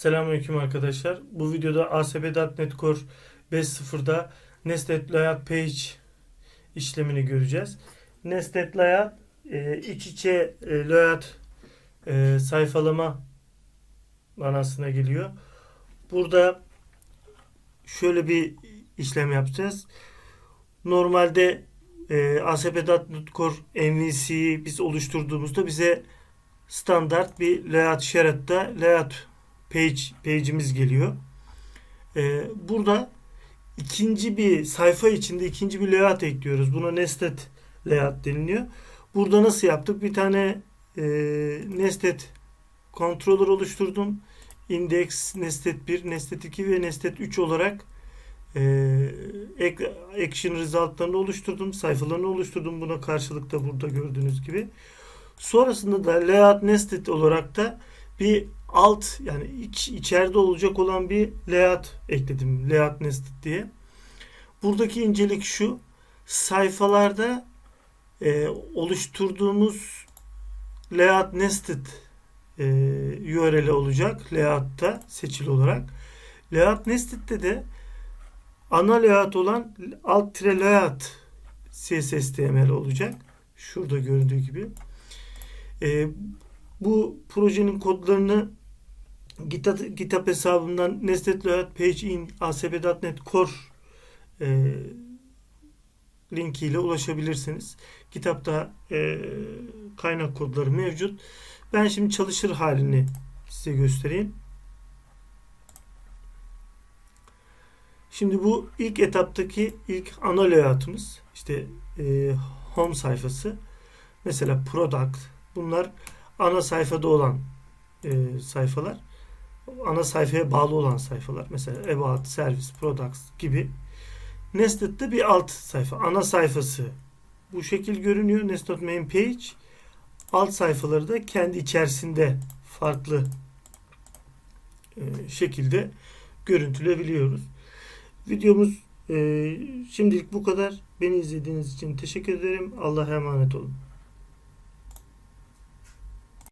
Selamünaleyküm arkadaşlar. Bu videoda ASP.NET Core 5.0'da Nested Layout Page işlemini göreceğiz. Nested Layout e, iç içe e, layout e, sayfalama manasına geliyor. Burada şöyle bir işlem yapacağız. Normalde e, ASP.NET Core MVC'yi biz oluşturduğumuzda bize standart bir layout şeritte layout page page'imiz geliyor. Ee, burada ikinci bir sayfa içinde ikinci bir layout ekliyoruz. Buna nested layout deniliyor. Burada nasıl yaptık? Bir tane e, nested controller oluşturdum. Index, nested 1, nested 2 ve nested 3 olarak e, action resultlarını oluşturdum. Sayfalarını oluşturdum. Buna karşılık da burada gördüğünüz gibi. Sonrasında da layout nested olarak da bir alt yani iç, içeride olacak olan bir layout ekledim. Layout nested diye. Buradaki incelik şu. Sayfalarda e, oluşturduğumuz layout nested e, URL olacak. Layout'ta seçili olarak. Layout nested'de de ana layout olan alt tire layout CSS.HTML olacak. Şurada göründüğü gibi. E, bu projenin kodlarını GitHub, GitHub hesabımdan Nested Layout Page in ASP.NET Core e, linkiyle ulaşabilirsiniz. GitHub'da e, kaynak kodları mevcut. Ben şimdi çalışır halini size göstereyim. Şimdi bu ilk etaptaki ilk ana layout'umuz. İşte e, home sayfası. Mesela product. Bunlar ana sayfada olan e, sayfalar. Ana sayfaya bağlı olan sayfalar. Mesela about, service, products gibi. Nested'de bir alt sayfa. Ana sayfası bu şekil görünüyor. Nested main page. Alt sayfaları da kendi içerisinde farklı e, şekilde görüntülebiliyoruz. Videomuz e, şimdilik bu kadar. Beni izlediğiniz için teşekkür ederim. Allah'a emanet olun.